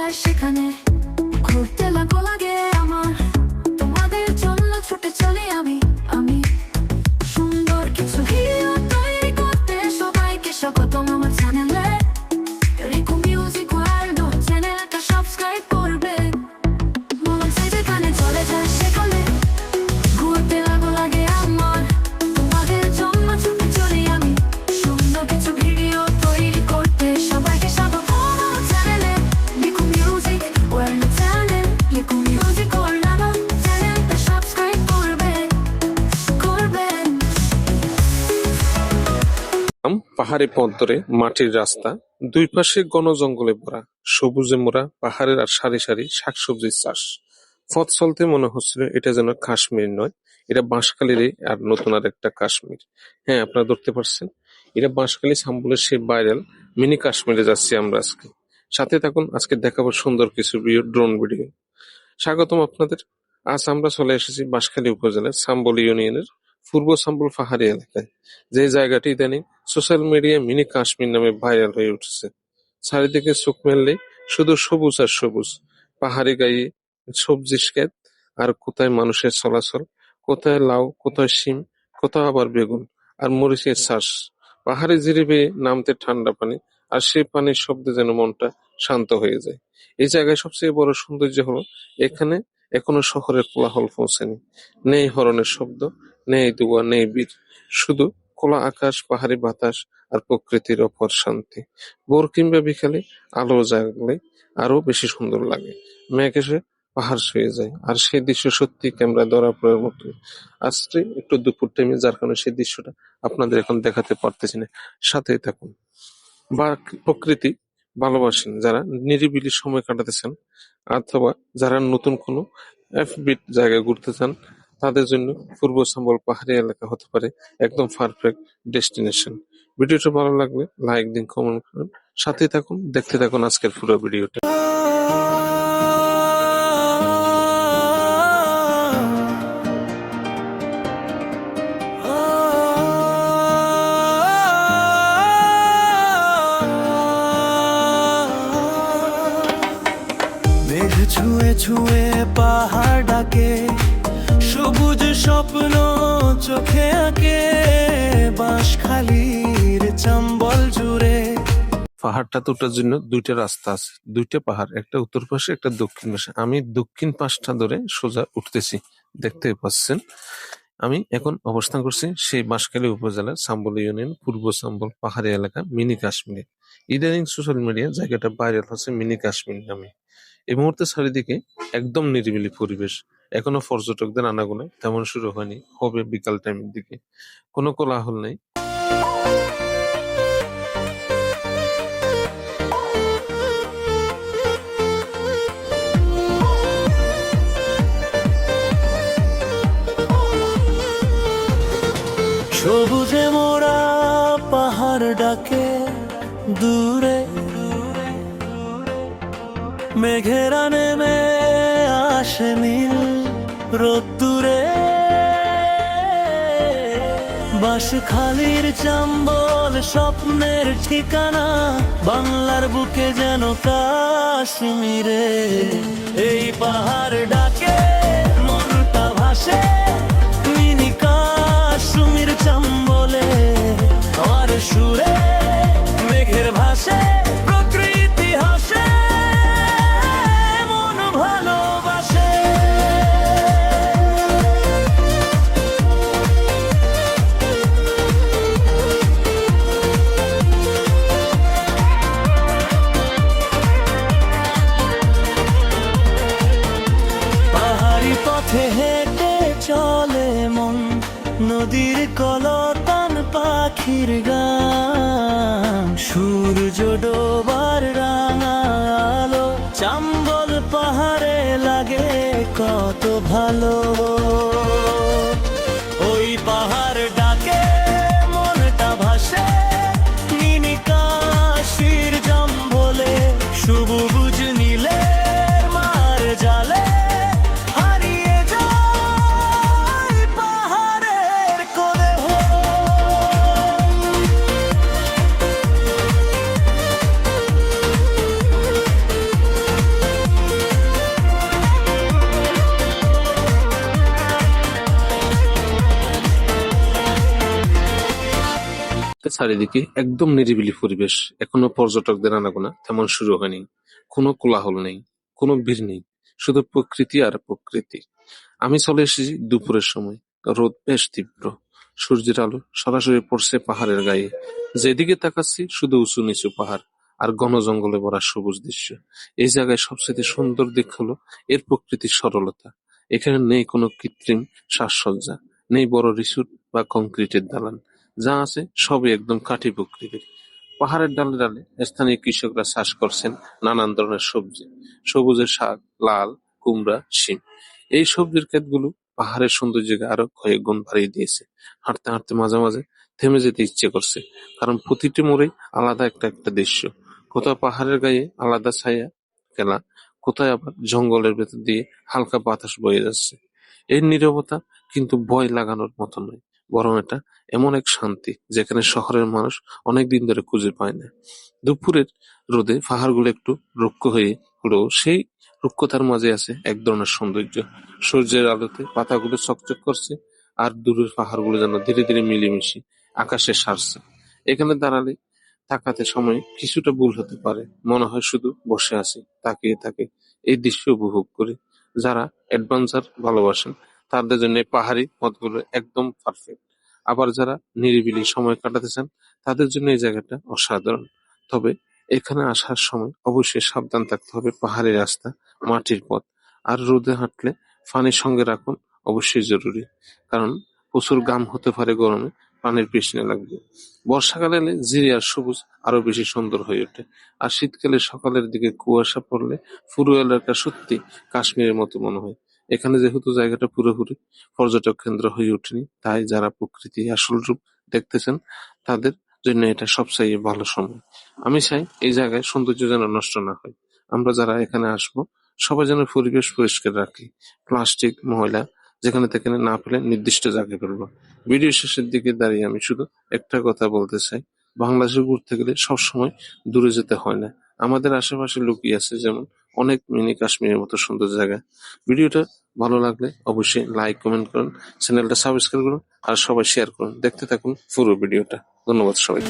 যায় সেখানে ঘুরতে লাগো লাগে পাহাড়ি পথ ধরে মাটির রাস্তা, দুই পাশে ঘন জঙ্গলে ভরা সবুজে মোড়া পাহাড়ের আর সারি সারি শাকসবজির চাষ। পথ মনে হচ্ছিল এটা যেন কাশ্মীর নয়, এটা বাঁশখালীর আর নতুন আর একটা কাশ্মীর। হ্যাঁ আপনারা ধরতে পারছেন। এটা বাঁশখালী সাম্বলের সেই ভাইরাল মিনি কাশ্মীরে যাচ্ছি আমরা আজকে। সাথে থাকুন, আজকে দেখাবো সুন্দর কিছু ড্রোন ভিডিও স্বাগতম আপনাদের। আজ আমরা চলে এসেছি বাঁশখালী উপজেলার সাম্বল ইউনিয়নের পূর্ব সাম্বল পাহাড়ি এলাকায়। যে জায়গাটি ইদানিং সোশ্যাল মিডিয়ায় মিনি কাশ্মীর নামে ভাইরাল হয়ে উঠেছে। চারিদিকে চোখ মেললে শুধু সবুজ আর সবুজ। পাহাড়ি গায়ে সবজির ক্ষেত আর কোথায় মানুষের চলাচল, কোথায় লাউ, কোথায় শিম কোথাও আবার বেগুন আর মরিচের চাষ। পাহাড়ে জিরে বেয়ে নামতে ঠান্ডা পানি আর সেই পানির শব্দে যেন মনটা শান্ত হয়ে যায়। এই জায়গায় সবচেয়ে বড় সৌন্দর্য হলো, এখানে এখনও শহরের কোলাহল পৌঁছেনি। নেই হরনের শব্দ নেই দুয়া নেই বীর শুধু খোলা আকাশ, পাহাড়ি বাতাস আর প্রকৃতির অপর শান্তি। ভোর কিংবা বিকালে আলো জাগলে আরও বেশি সুন্দর লাগে। মেঘ এসে পাহাড় শুয়ে যায়, আর সেই দৃশ্য সত্যি ক্যামেরা ধরা পড়ার মতো। আজকে একটু দুপুর টাইমে যার কারণে সেই দৃশ্যটা আপনাদের এখন দেখাতে পারতেছি না। সাথেই থাকুন। বা প্রকৃতি ভালোবাসেন, যারা নিরিবিলি সময় কাটাতে চান, অথবা যারা নতুন কোনো এফবিট জায়গায় ঘুরতে চান তাদের জন্য পূর্ব সম্বল পাহাড়ি এলাকা হতে পারে একদম পারফেক্ট ডেস্টিনেশন ভিডিওটা ভালো লাগলে লাইক দিন কমেন্ট করুন। সাথে থাকুন, দেখতে থাকুন আজকের পুরো ভিডিওটা। ছুঁয়ে ছুঁয়ে পাহাড় ডাকে। সবুজ স্বপ্ন চোখে আঁকে, বাঁশখালীর চাম্বল জুড়ে। পাহাড়টা তোটার জন্য দুইটা রাস্তা আছে, দুইটা পাহাড়, একটা উত্তর পাশে, একটা দক্ষিণ পাশে। আমি দক্ষিণ পাশটা ধরে সোজা উঠতেছি, দেখতে পাচ্ছেন? আমি এখন অবস্থান করছি সেই বাঁশখালী উপজেলার সাম্বল ইউনিয়ন, পূর্ব সাম্বল পাহাড়ি এলাকা, মিনি কাশ্মীরে। ইদানিং সোশ্যাল মিডিয়া জায়গাটা ভাইরাল হচ্ছে মিনি কাশ্মীর নামে। এই মুহূর্তে চারিদিকে একদম নিরিবিলি পরিবেশ। এখনও পর্যটকদের আনাগোনা তেমন শুরু হয়নি, হবে বিকাল টাইমের দিকে। কোনো কোলাহল নেই। সবুজে মোড়া পাহাড় ডাকে, দূরে মেঘেরা নেমে আসে নীল রোদ্দুরে বাঁশখালীর চাম্বল স্বপ্নের ঠিকানা, বাংলার বুকে যেন কাশ্মীরে। এই পাহাড় ডাকে, মনটা ভাসে, মিনি কাশ্মীর চাম্বলে। আর সুরে মেঘের ভাসে নদীর কলতান পাখির গান সূর্য ডোবার রাঙা আলো চাম্বল পাহাড়ে লাগে কত ভালো। চারিদিকে একদম নিরিবিলি পরিবেশ। এখনও পর্যটকদের আনাগোনা তেমন শুরু হয়নি। কোনো কোলাহল নেই, কোনো ভিড় নেই, শুধু প্রকৃতি আর প্রকৃতি। আমি চলে এসেছি দুপুরের সময়। রোদ বেশ তীব্র। সূর্যের আলো সরাসরি পড়ছে পাহাড়ের গায়ে। যেদিকে তাকাচ্ছি, শুধু উঁচু নিচু পাহাড় আর ঘন জঙ্গলে ভরা সবুজ দৃশ্য। এই জায়গায় সবচেয়ে সুন্দর দিক হলো এর প্রকৃতির সরলতা। এখানে নেই কোনো কৃত্রিম সাজসজ্জা, নেই বড় রিসোর্ট বা কংক্রিটের দালান। যা আছে সবই একদম কাঠি প্রকৃতির। পাহাড়ের ডালে ডালে স্থানীয় কৃষকরা চাষ করছেন নানান ধরনের সবজি। সবুজের শাক, লাল, কুমড়া, শিম। এই সবজির ক্ষেতগুলো পাহাড়ের সৌন্দর্যকে আরও কয়েক গুণ বাড়িয়ে দিয়েছে। হাঁটতে হাঁটতে মাঝে মাঝে থেমে যেতে ইচ্ছে করছে, কারণ প্রতিটি মোড়েই আলাদা একটা একটা দৃশ্য। কোথাও পাহাড়ের গায়ে আলাদা ছায়া খেলা কোথায় আবার জঙ্গলের ভেতর দিয়ে হালকা বাতাস বয়ে যাচ্ছে। এর নীরবতা কিন্তু ভয় লাগানোর মতো নয়। বরং এটা এমন এক শান্তি যেখানে শহরের মানুষ অনেক দিন ধরে খুঁজে পায় না। দুপুরের রোদে পাহাড়গুলো একটু রুক্ষ হয়ে হলেও সেই রুক্ষতার মাঝে আছে এক ধরনের সৌন্দর্য। সূর্যের আলোতে পাতাগুলো চকচক করছে আর দূরের পাহাড়গুলো যেন ধীরে ধীরে মিলেমিশে আকাশে সারছে। এখানে দাঁড়ালে তাকাতে সময় কিছুটা ভুল হতে পারে। মনে হয় শুধু বসে আছি, তাকিয়ে থাকে এই দৃশ্য উপভোগ করে, যারা অ্যাডভেঞ্চার ভালোবাসেন তাদের জন্য পাহাড়ি পথগুলো একদম পারফেক্ট আবার যারা নিরিবিলি সময় কাটাতে চান তাদের জন্য এই জায়গাটা অসাধারণ। তবে এখানে আসার সময় অবশ্যই সাবধান থাকতে হবে পাহাড়ি রাস্তা, মাটির পথ। আর রোদে হাঁটলে পানির সঙ্গে রাখুন অবশ্যই জরুরি। কারণ প্রচুর গাম হতে পারে গরমে, পানির পিছনে লাগবে। বর্ষাকালে এলে জিরি আর সবুজ আরও বেশি সুন্দর হয়ে ওঠে। আর শীতকালে সকালের দিকে কুয়াশা পড়লে পুরো এলাকা সত্যি কাশ্মীরের মতো মনে হয়। এখানে যেহেতু জায়গাটা পুরোপুরি পর্যটক কেন্দ্র হয়ে ওঠেনি, তাই যারা প্রকৃতি আসল রূপ দেখতেছেন, তাদের জন্য এটা সবচেয়ে ভালো সময়। আমি চাই এই জায়গায় সৌন্দর্য যেন নষ্ট না হয়। আমরা যারা এখানে আসব, সবাই যেন পরিবেশ পরিষ্কার রাখি। প্লাস্টিক, ময়লা, যেখানে তেখানে না ফেলে নির্দিষ্ট জায়গায় ফেলব। ভিডিও শেষের দিকে দাঁড়িয়ে আমি শুধু একটা কথা বলতে চাই। বাংলাদেশে ঘুরতে গেলে সবসময় দূরে যেতে হয় না। আমাদের আশেপাশে লুকিয়ে আছে যেমন অনেক মিনি কাশ্মীরের মতো সুন্দর জায়গা। ভিডিওটা ভালো লাগলে অবশ্যই লাইক কমেন্ট করুন চ্যানেলটা সাবস্ক্রাইব করুন, আর সবাই শেয়ার করুন। দেখতে থাকুন পুরো ভিডিওটা। ধন্যবাদ সবাই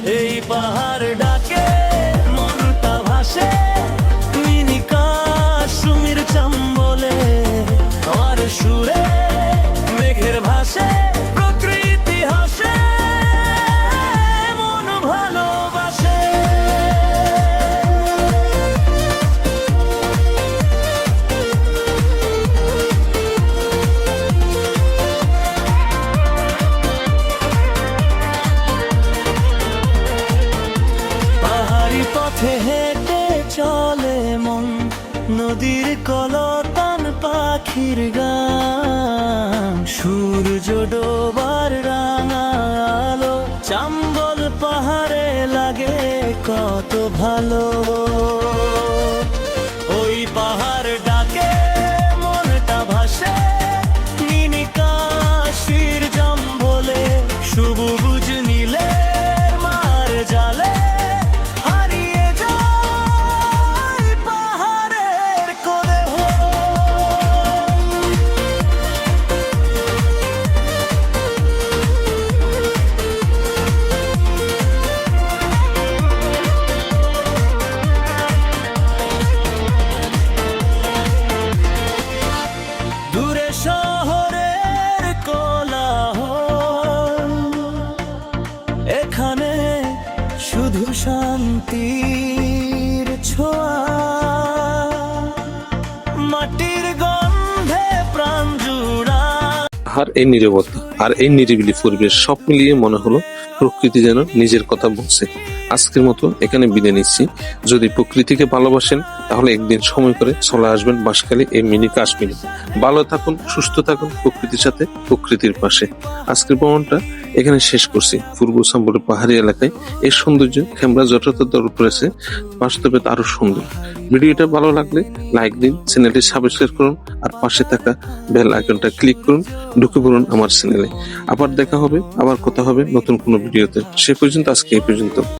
পাখির গান সূর্য ডোবার রাঙা আলো চাম্বল পাহাড়ে লাগে কত ভালো। আর এই নিরবতা আর এই নিরিবিলি পরিবেশ সব মিলিয়ে মনে হলো প্রকৃতি যেন নিজের কথা বলছে। আজকের মতো এখানে বিদায় নিচ্ছি। যদি প্রকৃতিকে ভালোবাসেন, তাহলে একদিন সময় করে চলে আসবেন বাসকালে এই মিনি কাশ্মীরে। ভালো থাকুন, সুস্থ থাকুন প্রকৃতির সাথে প্রকৃতির পাশে। আজকের ভ্রমণটা এখানে শেষ করছি। পূর্ব বলে পাহাড়ি এলাকায়। এর সৌন্দর্য ক্যামেরা যথাযথ দর করেছে বাস্তবে আরও সুন্দর। ভিডিওটা ভালো লাগলে লাইক দিন, চ্যানেলটি সাবস্ক্রাইব করুন, আর পাশে থাকা বেল আইকনটা ক্লিক করুন, ঢুকে পড়ুন আমার চ্যানেলে আবার দেখা হবে, আবার কথা হবে নতুন কোনো ভিডিওতে। সে পর্যন্ত, আজকে এই পর্যন্ত।